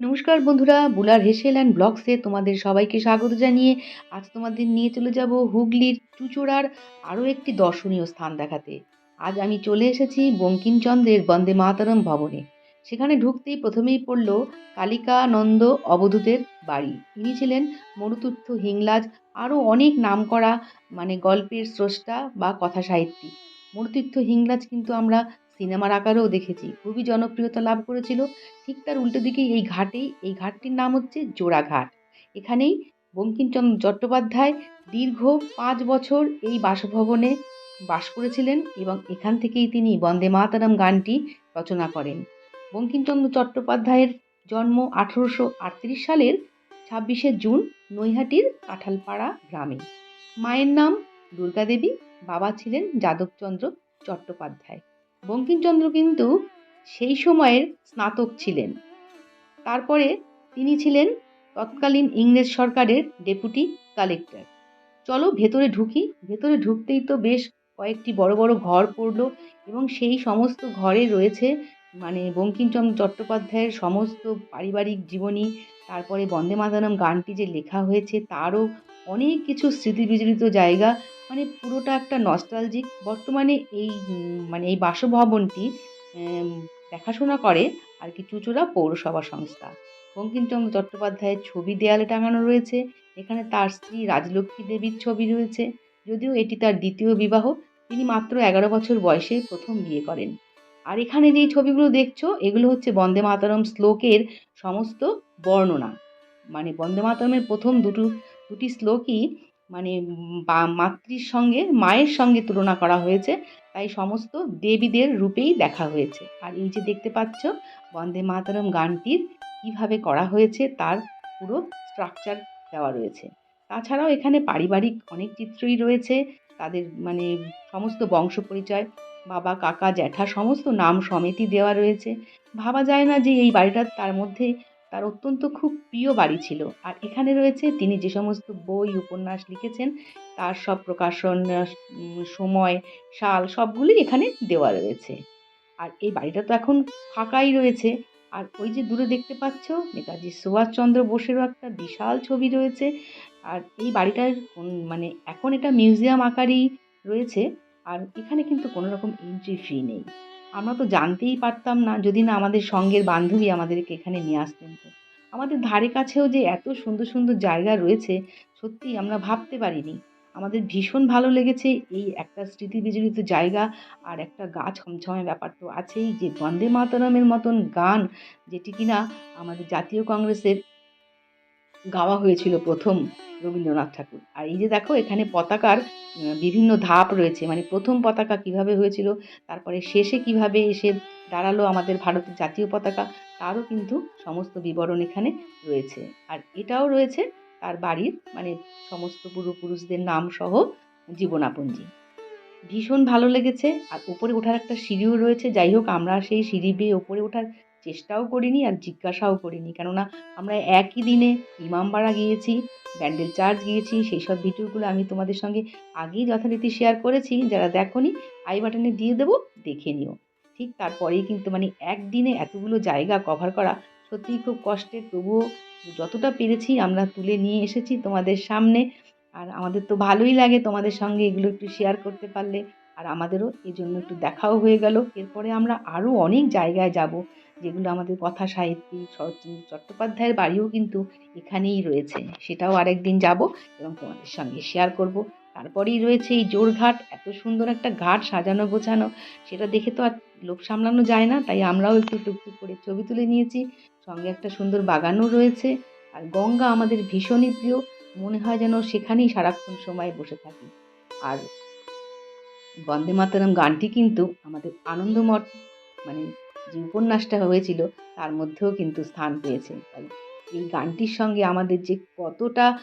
নমস্কার বন্ধুরা, বুলার হেসেল অ্যান্ড ব্লগসে তোমাদের সবাইকে স্বাগত জানিয়ে আজ তোমাদের নিয়ে চলে যাব হুগলির চুচুড়ার আরও একটি দর্শনীয় স্থান দেখাতে। আজ আমি চলে এসেছি বঙ্কিমচন্দ্রের বন্দে মাতারম ভবনে। সেখানে ঢুকতেই প্রথমেই পড়ল কালিকানন্দ অবধূতের বাড়ি। ইনি ছিলেন মরুতীর্থ হিংলাজ, আরও অনেক নামকরা মানে গল্পের স্রষ্টা বা কথা সাহিত্যিক মরুতীর্থ হিংলাজ কিন্তু আমরা সিনেমার আকারেও দেখেছি। খুবই জনপ্রিয়তা লাভ করেছিল ঠিক তার উল্টো দিকেই এই ঘাটেই। এই ঘাটটির নাম হচ্ছে জোড়াঘাট। এখানেই বঙ্কিমচন্দ্র চট্টোপাধ্যায় দীর্ঘ পাঁচ বছর এই বাসভবনে বাস করেছিলেন এবং এখান থেকেই তিনি বন্দে মাতারাম গানটি রচনা করেন। বঙ্কিমচন্দ্র চট্টোপাধ্যায়ের জন্ম আঠেরোশো আটত্রিশ সালের ছাব্বিশে জুন নৈহাটির কাঁঠালপাড়া গ্রামে। মায়ের নাম দুর্গাদেবী, বাবা ছিলেন যাদবচন্দ্র চট্টোপাধ্যায়। বঙ্কিমচন্দ্র কিন্তু সেই সময়ের স্নাতক ছিলেন। তারপরে তিনি ছিলেন তৎকালীন ইংরেজ সরকারের ডেপুটি কালেক্টর। চলো ভেতরে ঢুকি। ভেতরে ঢুকতেই তো বেশ কয়েকটি বড় বড় ঘর পড়ল এবং সেই সমস্ত ঘরে রয়েছে মানে বঙ্কিমচন্দ্র চট্টোপাধ্যায়ের সমস্ত পারিবারিক জীবনী, তারপরে বন্দে মাতরম গানটি যে লেখা হয়েছে তারও অনেক কিছু স্মৃতি বিজড়িত জায়গা মানে পুরোটা একটা নস্টালজিক বর্তমানে এই মানে এই বাসভবনটি দেখাশোনা করে আর কি চুচুড়া পৌরসভা সংস্থা। বঙ্কিমচন্দ্র চট্টোপাধ্যায়ের ছবি দেয়ালে টাঙানো রয়েছে। এখানে তার স্ত্রী রাজলক্ষ্মী দেবীর ছবি রয়েছে। যদিও এটি তার দ্বিতীয় বিবাহ, তিনি মাত্র এগারো বছর বয়সে প্রথম বিয়ে করেন। আর এখানে যেই ছবিগুলো দেখছ, এগুলো হচ্ছে বন্দে মাতরম শ্লোকের সমস্ত বর্ণনা। মানে বন্দে মাতরমের প্রথম দুটো দুটি শ্লোকই মানে মাতৃর সঙ্গে, মায়ের সঙ্গে তুলনা করা হয়েছে। তাই সমস্ত দেবীদের রূপেই দেখা হয়েছে। আর এই যে দেখতে পাচ্ছ, বন্দে মাতরম গানটির কীভাবে করা হয়েছে তার পুরো স্ট্রাকচার দেওয়া রয়েছে। তাছাড়াও এখানে পারিবারিক অনেক চিত্রই রয়েছে। তাদের মানে সমস্ত বংশ পরিচয়, বাবা, কাকা, জ্যাঠা, সমস্ত নাম সমেতই দেওয়া রয়েছে। ভাবা যায় না যে এই বাড়িটা তার মধ্যে তার অত্যন্ত খুব প্রিয় বাড়ি ছিল। আর এখানে রয়েছে তিনি যে সমস্ত বই, উপন্যাস লিখেছেন, তার সব প্রকাশন সময়, সাল সবগুলি এখানে দেওয়া রয়েছে। আর এই বাড়িটা তো এখন ফাঁকাই রয়েছে। আর ওই যে দূরে দেখতে পাচ্ছ, নেতাজি সুভাষচন্দ্র বোসেরও একটা বিশাল ছবি রয়েছে। আর এই বাড়িটার মানে এখন এটা মিউজিয়াম আকারেই রয়েছে। আর এখানে কিন্তু কোনো রকম এন্ট্রি ফি নেই। আমরা তো জানতেই পারতাম না, যদি না আমাদের সঙ্গের বান্ধবী আমাদেরকে এখানে নিয়ে আসতেন তো। আমাদের ধারে কাছেও যে এত সুন্দর সুন্দর জায়গা রয়েছে, সত্যিই আমরা ভাবতে পারিনি। আমাদের ভীষণ ভালো লেগেছে এই একটা স্মৃতি বিজড়িত জায়গা আর একটা গা ছমছমে ব্যাপার তো আছেই যে বন্দে মাতরমের মতন গান, যেটি কিনা আমাদের জাতীয় কংগ্রেসের গাওয়া হয়েছিল প্রথম রবীন্দ্রনাথ ঠাকুর। আর এই যে দেখো, এখানে পতাকার বিভিন্ন ধাপ রয়েছে। মানে প্রথম পতাকা কীভাবে হয়েছিল, তারপরে শেষে কীভাবে এসে দাঁড়াল আমাদের ভারতের জাতীয় পতাকা, তারও কিন্তু সমস্ত বিবরণ এখানে রয়েছে। আর এটাও রয়েছে তার বাড়ির মানে সমস্ত পূর্বপুরুষদের নাম সহ জীবনাপঞ্জি। ভীষণ ভালো লেগেছে। আর উপরে ওঠার একটা সিঁড়িও রয়েছে। যাই হোক, আমরা সেই সিঁড়ি বেয়ে ওপরে ওঠার চেষ্টাও করিনি আর জিজ্ঞাসাও করিনি। কেননা আমরা একই দিনে ইমামবাড়া গিয়েছি, ব্যান্ডেল চার্চ গিয়েছি সেই সব ভিডিওগুলো আমি তোমাদের সঙ্গে আগেই যথারীতি শেয়ার করেছি। যারা দেখোনি, আই বাটনে দিয়ে দেবো, দেখে নিও। ঠিক তারপরেই কিন্তু মানে একদিনে এতগুলো জায়গা কভার করা সত্যিই খুব কষ্টের। তবুও যতটা পেরেছি আমরা তুলে নিয়ে এসেছি তোমাদের সামনে। আর আমাদের তো ভালোই লাগে তোমাদের সঙ্গে এগুলো একটু শেয়ার করতে পারলে। আর আমাদেরও এই জন্য একটু দেখাও হয়ে গেল। এরপরে আমরা আরও অনেক জায়গায় যাব। যেগুলো আমাদের কথা সাহিত্যিক শরৎচন্দ্র চট্টোপাধ্যায়ের বাড়িও কিন্তু এখানেই রয়েছে। সেটাও আরেকদিন যাব এবং তোমাদের সঙ্গে শেয়ার করব। তারপরেই রয়েছে এই জোরঘাট, এত সুন্দর একটা ঘাট সাজানো গোছানো। সেটা দেখে তো আর লোভ সামলানো যায় না, তাই আমরাও একটু টুকটুক করে ছবি তুলে নিয়েছি। সঙ্গে একটা সুন্দর বাগানও রয়েছে। আর গঙ্গা আমাদের ভীষণই প্রিয়। মনে হয় যেন সেখানেই সারাক্ষণ সময় বসে থাকি। আর বন্দে মাতরম গানটি কিন্তু আমাদের আনন্দমঠ মানে যে উপন্যাসটা হয়েছিল, তার মধ্যেও কিন্তু স্থান পেয়েছে। এই গানটির সঙ্গে আমাদের যে কতটা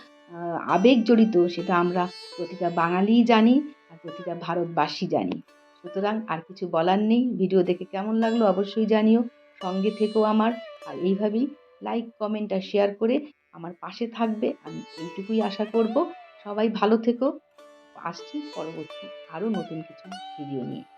আবেগ জড়িত, সেটা আমরা প্রতিটা বাঙালিই জানি আর প্রতিটা ভারতবাসী জানি। সুতরাং আর কিছু বলার নেই। ভিডিও দেখে কেমন লাগল অবশ্যই জানিও। সঙ্গে থেকেও আমার। আর এইভাবেই লাইক কমেন্ট আর শেয়ার করে আমার পাশে থাকবে। আমি এইটুকুই আশা করব। সবাই ভালো থেকো। আসছি পরবর্তী আরও নতুন কিছু ভিডিও নিয়ে।